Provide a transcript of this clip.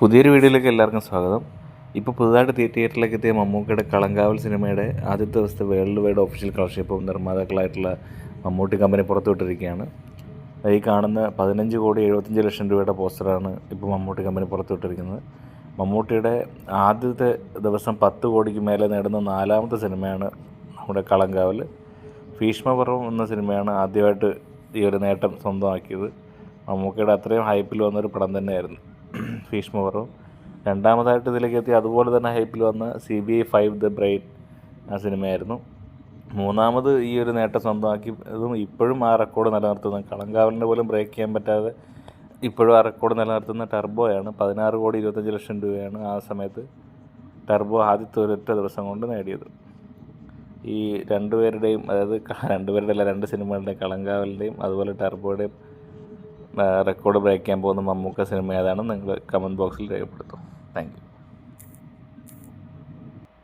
പുതിയൊരു വീഡിയോയിലേക്ക് എല്ലാവർക്കും സ്വാഗതം. ഇപ്പോൾ പുതുതായിട്ട് തിയേ- തിയേറ്ററിലേക്ക് എത്തിയ മമ്മൂക്കയുടെ കളങ്കാവൽ സിനിമയുടെ ആദ്യത്തെ ദിവസത്തെ വേൾഡ് വൈഡ് ഒഫീഷ്യൽ കളക്ഷൻ ഇപ്പോൾ നിർമ്മാതാക്കളായിട്ടുള്ള മമ്മൂട്ടി കമ്പനി പുറത്തുവിട്ടിരിക്കുകയാണ് ഈ കാണുന്ന പതിനഞ്ച് കോടി എഴുപത്തഞ്ച് ലക്ഷം രൂപയുടെ പോസ്റ്ററാണ് ഇപ്പോൾ മമ്മൂട്ടി കമ്പനി പുറത്തുവിട്ടിരിക്കുന്നത് മമ്മൂട്ടിയുടെ ആദ്യത്തെ ദിവസം പത്ത് കോടിക്ക് മേലെ നേടുന്ന നാലാമത്തെ സിനിമയാണ് നമ്മുടെ കളങ്കാവൽ. ഭീഷ്മപർവം എന്ന സിനിമയാണ് ആദ്യമായിട്ട് ഈ ഒരു നേട്ടം സ്വന്തമാക്കിയത്. മമ്മൂക്കയുടെ അത്രയും ഹൈപ്പിൽ വന്നൊരു പടം തന്നെയായിരുന്നു. ഭീഷ്മപർവം രണ്ടാമതായിട്ട് ഇതിലേക്ക് എത്തി അതുപോലെ തന്നെ ഹൈപ്പിൽ വന്ന C B I five the brain ആ സിനിമയായിരുന്നു. മൂന്നാമത് ഈ ഒരു നേട്ടം സ്വന്തമാക്കി അതും ഇപ്പോഴും ആ റെക്കോർഡ് നിലനിർത്തുന്ന കളങ്കാവലിന്റെ പോലും ബ്രേക്ക് ചെയ്യാൻ പറ്റാതെ ഇപ്പോഴും ആ റെക്കോർഡ് നിലനിർത്തുന്ന ടർബോയാണ് പതിനാറ് കോടി ഇരുപത്തഞ്ച് ലക്ഷം രൂപയാണ് ആ സമയത്ത് ടർബോ ആദ്യത്തെ ഒരൊറ്റ ദിവസം കൊണ്ട് നേടിയത്. ഈ രണ്ടുപേരുടെയും അതായത് രണ്ടുപേരുടെ അല്ല രണ്ട് സിനിമകളുടെയും കളങ്കാവലിന്റെയും അതുപോലെ ടർബോയുടെയും റെക്കോർഡ് ബ്രേക്ക് ചെയ്യാൻ പോകുന്ന മമ്മൂക്ക സിനിമ ഏതാണ്? നിങ്ങൾ കമന്റ് ബോക്സിൽ രേഖപ്പെടുത്തും. താങ്ക്